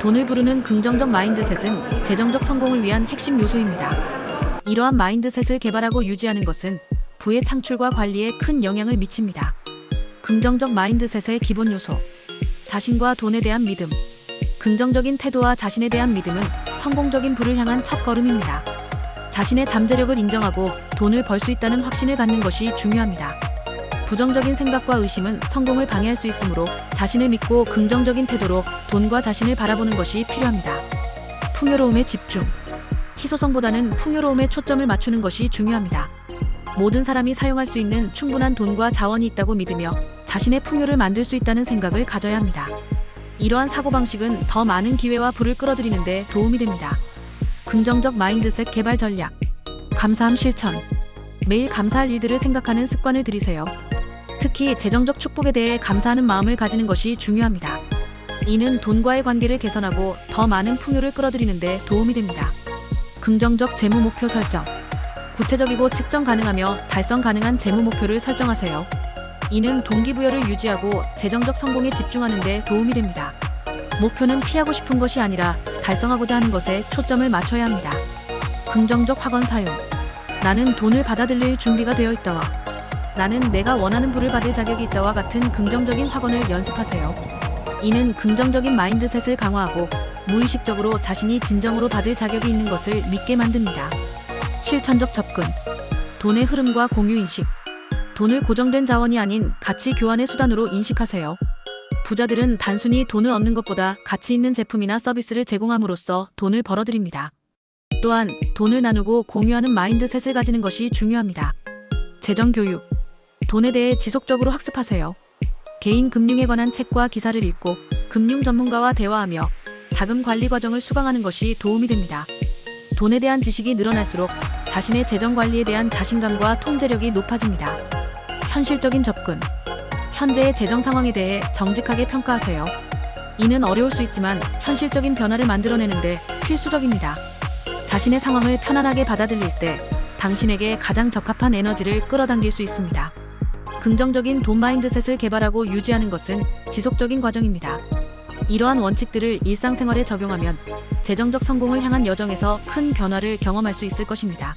돈을 부르는 긍정적 마인드셋은 재정적 성공을 위한 핵심 요소입니다. 이러한 마인드셋을 개발하고 유지하는 것은 부의 창출과 관리에 큰 영향을 미칩니다. 긍정적 마인드셋의 기본 요소. 자신과 돈에 대한 믿음. 긍정적인 태도와 자신에 대한 믿음은 성공적인 부를 향한 첫 걸음입니다. 자신의 잠재력을 인정하고 돈을 벌 수 있다는 확신을 갖는 것이 중요합니다. 부정적인 생각과 의심은 성공을 방해할 수 있으므로 자신을 믿고 긍정적인 태도로 돈과 자신을 바라보는 것이 필요합니다. 풍요로움에 집중. 희소성보다는 풍요로움에 초점을 맞추는 것이 중요합니다. 모든 사람이 사용할 수 있는 충분한 돈과 자원이 있다고 믿으며 자신의 풍요를 만들 수 있다는 생각을 가져야 합니다. 이러한 사고방식은 더 많은 기회와 부를 끌어들이는데 도움이 됩니다. 긍정적 마인드셋 개발 전략. 감사함 실천. 매일 감사할 일들을 생각하는 습관을 들이세요. 특히 재정적 축복에 대해 감사하는 마음을 가지는 것이 중요합니다. 이는 돈과의 관계를 개선하고 더 많은 풍요를 끌어들이는데 도움이 됩니다. 긍정적 재무 목표 설정. 구체적이고 측정 가능하며 달성 가능한 재무 목표를 설정하세요. 이는 동기부여를 유지하고 재정적 성공에 집중하는 데 도움이 됩니다. 목표는 피하고 싶은 것이 아니라 달성하고자 하는 것에 초점을 맞춰야 합니다. 긍정적 학원 사용. 나는 돈을 받아들일 준비가 되어 있다와 나는 내가 원하는 부를 받을 자격이 있다와 같은 긍정적인 학원을 연습하세요. 이는 긍정적인 마인드셋을 강화하고 무의식적으로 자신이 진정으로 받을 자격이 있는 것을 믿게 만듭니다. 실천적 접근. 돈의 흐름과 공유인식. 돈을 고정된 자원이 아닌 가치 교환의 수단으로 인식하세요. 부자들은 단순히 돈을 얻는 것보다 가치 있는 제품이나 서비스를 제공함으로써 돈을 벌어들입니다. 또한 돈을 나누고 공유하는 마인드셋을 가지는 것이 중요합니다. 재정 교육. 돈에 대해 지속적으로 학습하세요. 개인 금융에 관한 책과 기사를 읽고 금융 전문가와 대화하며 자금 관리 과정을 수강하는 것이 도움이 됩니다. 돈에 대한 지식이 늘어날수록 자신의 재정 관리에 대한 자신감과 통제력이 높아집니다. 현실적인 접근. 현재의 재정 상황에 대해 정직하게 평가하세요. 이는 어려울 수 있지만 현실적인 변화를 만들어내는데 필수적입니다. 자신의 상황을 편안하게 받아들일 때 당신에게 가장 적합한 에너지를 끌어당길 수 있습니다. 긍정적인 돈 마인드셋을 개발하고 유지하는 것은 지속적인 과정입니다. 이러한 원칙들을 일상생활에 적용하면 재정적 성공을 향한 여정에서 큰 변화를 경험할 수 있을 것입니다.